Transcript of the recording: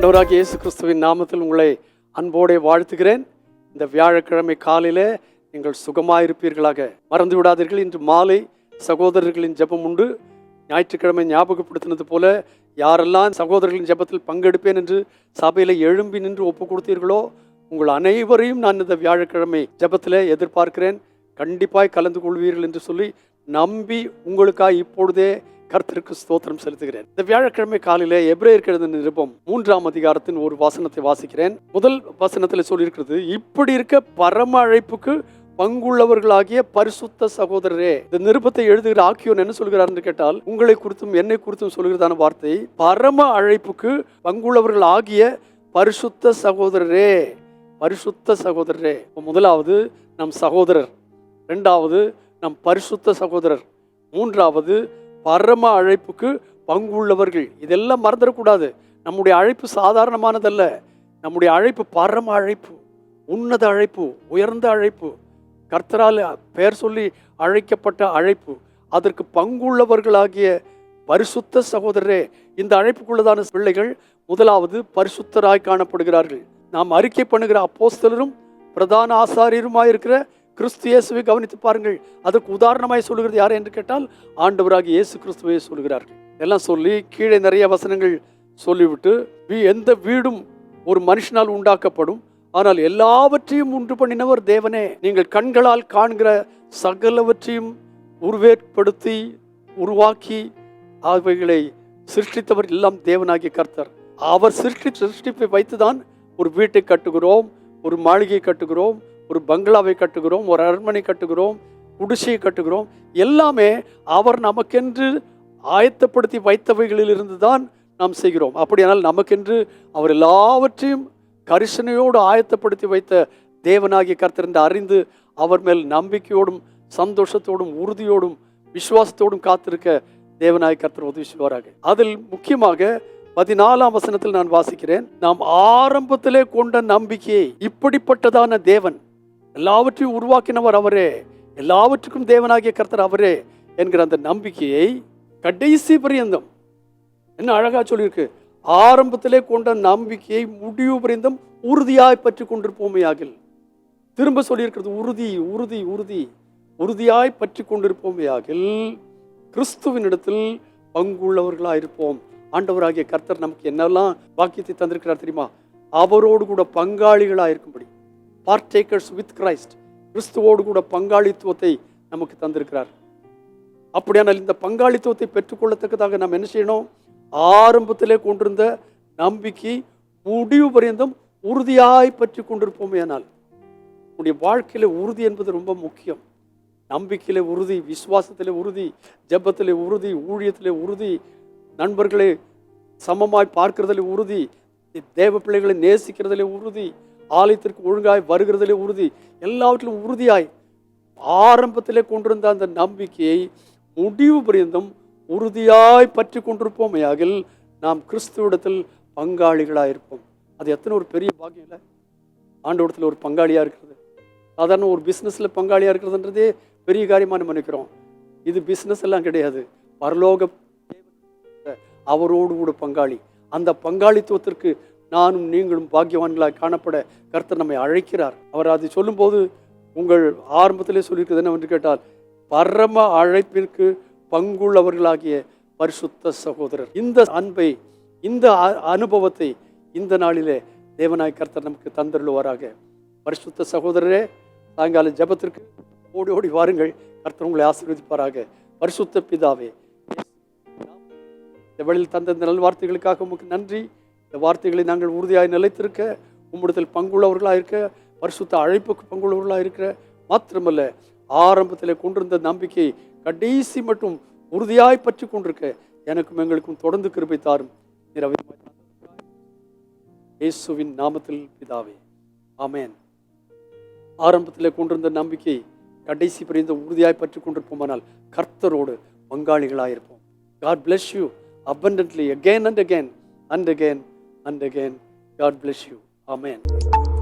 ஆண்டவராகிய இயேசு கிறிஸ்துவின் நாமத்தில் உங்களை அன்போடே வாழ்த்துகிறேன். இந்த வியாழக்கிழமை காலையில் நீங்கள் சுகமாயிருப்பீர்களாக. மறந்து விடாதீர்கள். இன்று மாலை சகோதரர்களின் ஜெபம் உண்டு. ஞாயிற்றுக்கிழமை ஞாபகப்படுத்தினது போல யாரெல்லாம் சகோதரர்களின் ஜெபத்தில் பங்கெடுப்பேன் என்று சபையில் எழும்பி நின்று ஒப்பு கொடுத்தீர்களோ உங்கள் அனைவரையும் நான் இந்த வியாழக்கிழமை ஜெபத்தில் எதிர்பார்க்கிறேன். கண்டிப்பாய் கலந்து கொள்வீர்கள் என்று சொல்லி நம்பி உங்களுக்காக இப்பொழுதே கர்த்தருக்கு ஸ்தோத்திரம் செலுத்துகிறேன். இந்த வியாழக்கிழமை காலையில எப்ரேயர் எழுதின நிருபம் மூன்றாம் அதிகாரத்தின் ஒரு வசனத்தை வாசிக்கிறேன். முதல் வசனத்தில் சொல்லியிருக்கிறது இப்படி இருக்க பரம அழைப்புக்கு பங்குள்ளவர்களாகிய பரிசுத்த சகோதரரே. இந்த நிருபத்தை எழுதுகிற ஆக்கியோன் என்ன சொல்கிறார் என்று கேட்டால் உங்களை குறித்தும் என்னை குறித்தும் சொல்கிறதான வார்த்தை பரம அழைப்புக்கு பங்குள்ளவர்கள் ஆகிய பரிசுத்த சகோதரரே பரிசுத்த சகோதரரே. முதலாவது நம் சகோதரர். ரெண்டாவது நம் பரிசுத்த சகோதரர். மூன்றாவது பரம அழைப்புக்கு பங்குள்ளவர்கள் இதெல்லாம் மறந்துடக்கூடாது. நம்முடைய அழைப்பு சாதாரணமானதல்ல. நம்முடைய அழைப்பு பரம அழைப்பு உன்னத அழைப்பு உயர்ந்த அழைப்பு. கர்த்தரால் பெயர் சொல்லி அழைக்கப்பட்ட அழைப்பு. அதற்கு பங்குள்ளவர்களாகிய பரிசுத்த சகோதரரே இந்த அழைப்புக்குள்ளதான பிள்ளைகள் முதலாவது பரிசுத்தராய் காணப்படுகிறார்கள். நாம் அறிக்கை பண்ணுகிற அப்போஸ்தலரும் பிரதான ஆசாரியருமாயிருக்கிற கிறிஸ்து இயேசுவை கவனித்து பாருங்கள். அதற்கு உதாரணமாய் சொல்லுகிறது யார் என்று கேட்டால் ஆண்டவராக இயேசு கிறிஸ்துவை சொல்கிறார்கள். எல்லாம் சொல்லி கீழே நிறைய வசனங்கள் சொல்லிவிட்டு வீ- எந்த வீடும் ஒரு மனுஷனால் உண்டாக்கப்படும். ஆனால் எல்லாவற்றையும் உண்டு பண்ணினவர் தேவனே. நீங்கள் கண்களால் காண்கிற சகலவற்றையும் உருவேற்படுத்தி உருவாக்கி அவைகளை சிருஷ்டித்தவர் எல்லாம் தேவனாகிய கர்த்தர். அவர் சிருஷ்டி சிருஷ்டிப்பை வைத்துதான் ஒரு வீட்டை கட்டுகிறோம் ஒரு மாளிகை கட்டுகிறோம் ஒரு பங்களாவை கட்டுகிறோம் ஒரு அரண்மனை கட்டுகிறோம் குடிசையை கட்டுகிறோம் எல்லாமே அவர் நமக்கென்று ஆயத்தப்படுத்தி வைத்தவைகளிலிருந்து தான் நாம் செய்கிறோம். அப்படியானால் நமக்கென்று அவர் எல்லாவற்றையும் கரிசனையோடு ஆயத்தப்படுத்தி வைத்த தேவனாகிய கர்த்தர் அறிந்து அவர் மேல் நம்பிக்கையோடும் சந்தோஷத்தோடும் உறுதியோடும் விசுவாசத்தோடும் காத்திருக்க தேவனாகிய கர்த்தர் உதவி செய்வாராக அதில் முக்கியமாக பதினாலாம் வசனத்தில் நான் வாசிக்கிறேன் நாம் ஆரம்பத்திலே கொண்ட நம்பிக்கையை இப்படிப்பட்டதான தேவன் எல்லாவற்றையும் உருவாக்கினவர் அவரே. எல்லாவற்றுக்கும் தேவனாகிய கர்த்தர் அவரே என்கிற அந்த நம்பிக்கையை கடைசி பரியந்தம் என்ன அழகாக சொல்லியிருக்கு? ஆரம்பத்திலே கொண்ட நம்பிக்கையை முடிவு பரியந்தம் உறுதியாய் பற்றி கொண்டிருப்போமையாகில். திரும்ப சொல்லியிருக்கிறது உறுதி உறுதி உறுதி. உறுதியாய் பற்றி கொண்டிருப்போமையாகில் கிறிஸ்துவினிடத்தில் பங்குள்ளவர்களாக இருப்போம் ஆண்டவராகிய கர்த்தர் நமக்கு என்னெல்லாம் வாக்கியத்தை தந்திருக்கிறார் தெரியுமா? அவரோடு கூட பங்காளிகளாக இருக்கும்படி பார்ட்டேக்கர்ஸ் வித் கிரைஸ்ட் கிறிஸ்துவோடு கூட பங்காளித்துவத்தை நமக்கு தந்திருக்கிறார். அப்படியானால் இந்த பங்காளித்துவத்தை பெற்றுக்கொள்ளத்தக்கதாக நாம் என்ன செய்யணும்? ஆரம்பத்திலே கொண்டிருந்த நம்பிக்கை முடிவு பரியந்தம் உறுதியாய் பற்றி கொண்டிருப்போமேனால் உன்னுடைய வாழ்க்கையில் உறுதி என்பது ரொம்ப முக்கியம். நம்பிக்கையில் உறுதி விசுவாசத்தில் உறுதி ஜபத்தில் உறுதி ஊழியத்தில் உறுதி நண்பர்களை சமமாய் பார்க்கிறதிலே உறுதி தேவ பிள்ளைகளை நேசிக்கிறதில் உறுதி ஆலயத்திற்கு ஒழுங்காய் வருகிறதிலே உறுதி எல்லாவற்றிலும் உறுதியாய் ஆரம்பத்திலே கொண்டிருந்த அந்த நம்பிக்கையை முடிவு பரியந்தம் உறுதியாய் பற்றி கொண்டிருப்போமையாகில் நாம் கிறிஸ்துவிடத்தில் பங்காளிகளாக இருப்போம். அது எத்தனை ஒரு பெரிய பாக்கியம் இல்லை? ஆண்டவரத்தில் ஒரு பங்காளியாக இருக்கிறது. சாதாரண ஒரு பிஸ்னஸில் பங்காளியாக இருக்கிறதுன்றதே பெரிய காரியமாக நம்ம நினைக்கிறோம். இது பிஸ்னஸ் எல்லாம் கிடையாது. பரலோக அவரோடு கூட பங்காளி. அந்த பங்காளித்துவத்திற்கு நானும் நீங்களும் பாக்கியவான்களாக காணப்பட கர்த்தர் நம்மை அழைக்கிறார். அவர் அதை சொல்லும்போது உங்கள் ஆரம்பத்திலே சொல்லியிருக்கிறது என்னவென்று கேட்டால் பரம அழைப்பிற்கு பங்குள்ளவர்களாகிய பரிசுத்த சகோதரர். இந்த அன்பை இந்த அ- அனுபவத்தை இந்த நாளிலே தேவனாய் கர்த்தர் நமக்கு தந்தருள்வாராக. பரிசுத்த சகோதரரே சாயங்கால ஜெபத்திற்கு ஓடி ஓடி வாருங்கள். கர்த்தர் உங்களை ஆசீர்வதிப்பாராக. பரிசுத்த பிதாவே இந்த வழியில் தந்த இந்த நல்வார்த்தைகளுக்காக உமக்கு நன்றி. இந்த வார்த்தைகளை நாங்கள் உறுதியாக நிலைத்திருக்க உம்மிடத்தில் பங்குள்ளவர்களாக இருக்க பரிசுத்த அழைப்புக்கு பங்குள்ளவர்களாக இருக்கிற மாத்திரமல்ல ஆரம்பத்தில் கொண்டிருந்த நம்பிக்கை கடைசி மட்டும் உறுதியாய் பற்றி கொண்டிருக்க எனக்கும் எங்களுக்கும் தொடர்ந்து கிருபை தாரும். இயேசுவின் நாமத்தில் பிதாவே. ஆமேன். ஆரம்பத்தில் கொண்டிருந்த நம்பிக்கை கடைசி பிரிந்த உறுதியாய் பற்றி கொண்டிருப்போமானால் கர்த்தரோடு பங்காளிகளாயிருப்போம் god bless you abundantly again and again and again and again god bless you. Amen